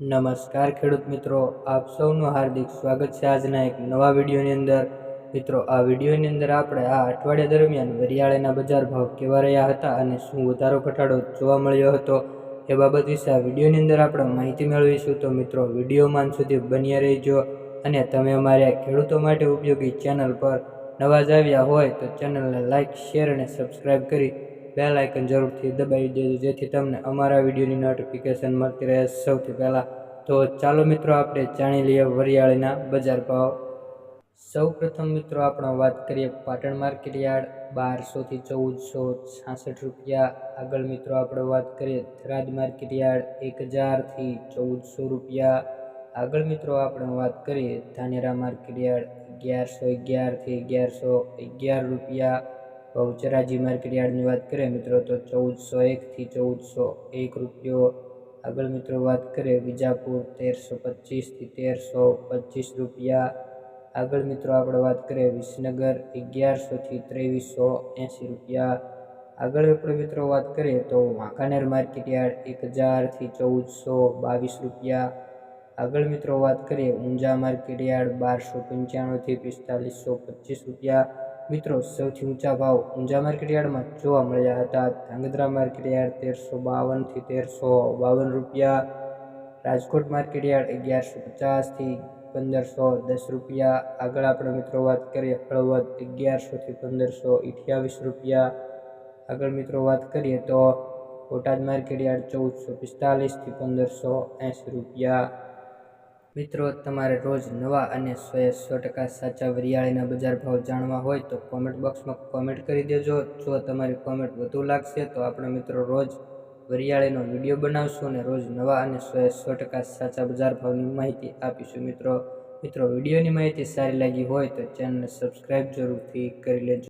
નમસ્કાર ખેડૂત મિત્રો, આપ સૌનું હાર્દિક સ્વાગત છે આજના એક નવા વિડીયોની અંદર. મિત્રો, આ વિડીયોની અંદર આપણે આ અઠવાડિયા દરમિયાન વરિયાળીના બજાર ભાવ કેવા રહ્યા હતા અને શું વધારો ઘટાડો જોવા મળ્યો હતો એ બાબત વિશે આ વિડીયોની અંદર આપણે માહિતી મેળવીશું. તો મિત્રો વિડીયોમાં સુધી બન્યા રહેજો અને તમે અમારી ખેડૂતો માટે ઉપયોગી ચેનલ પર નવા જ આવ્યા હોય તો ચેનલને લાઇક શેર અને સબસ્ક્રાઈબ કરી બેલ આઇકન જરૂરથી દબાવી દેજો, જેથી તમને અમારા વિડીયોની નોટિફિકેશન મળતી રહે. સૌથી પહેલાં તો ચાલો મિત્રો આપણે જાણી લઈએ વરિયાળીના બજાર ભાવ. સૌ પ્રથમ મિત્રો આપણે વાત કરીએ પાટણ માર્કેટ યાર્ડ બારસોથી ચૌદસો છાસઠ રૂપિયા. આગળ મિત્રો આપણે વાત કરીએ થરાદ માર્કેટ યાર્ડ એક હજારથી ચૌદસો રૂપિયા. આગળ મિત્રો આપણે વાત કરીએ ધાનેરા માર્કેટ યાર્ડ, અગિયારસો અગિયારથી અગિયારસો અગિયાર રૂપિયા. બહુચરાજી માર્કેટ યાર્ડની વાત કરીએ મિત્રો, તો ચૌદસો એકથી ચૌદસો એક રૂપિયો આગળ મિત્રો વાત કરીએ, વિજાપુર તેરસો પચીસથી તેરસો પચીસ રૂપિયા આગળ મિત્રો આપણે વાત કરીએ, વિસનગર અગિયારસોથી ત્રેવીસો એંસી રૂપિયા આગળ આપણે મિત્રો વાત કરીએ, તો વાંકાનેર માર્કેટ યાર્ડ એક હજારથી ચૌદસો બાવીસ રૂપિયા આગળ મિત્રો વાત કરીએ, ઊંઝા માર્કેટ યાર્ડ બારસો પંચાણુંથી પિસ્તાલીસો પચીસ રૂપિયા મિત્રો, સૌથી ઊંચા ભાવ ઊંઝા માર્કેટયાર્ડમાં જોવા મળ્યા હતા. ધાંગધ્રા માર્કેટયાર્ડ તેરસો બાવનથી તેરસો બાવન રૂપિયા. રાજકોટ માર્કેટયાર્ડ અગિયારસો પચાસથી પંદરસો દસ રૂપિયા. આગળ આપણે મિત્રો વાત કરીએ હળવદ અગિયારસોથી પંદરસો અઠ્યાવીસ રૂપિયા. આગળ મિત્રો વાત કરીએ તો બોટાદ માર્કેટયાર્ડ ચૌદસો પિસ્તાલીસથી પંદરસો એંસી રૂપિયા. મિત્રો, તમારે રોજ નવા અને સો સો ટકા સાચા વરિયાળીના બજાર ભાવ જાણવા હોય તો કોમેન્ટ બોક્સમાં કોમેન્ટ કરી દેજો. જો તમારી કોમેન્ટ વધુ લાગશે તો આપણે મિત્રો રોજ વરિયાળીનો વીડિયો બનાવશું અને રોજ નવા અને સો સો ટકા સાચા બજાર ભાવની માહિતી આપીશું. મિત્રો મિત્રો, વિડીયોની માહિતી સારી લાગી હોય તો ચેનલને સબસ્ક્રાઈબ જરૂરથી કરી લેજો.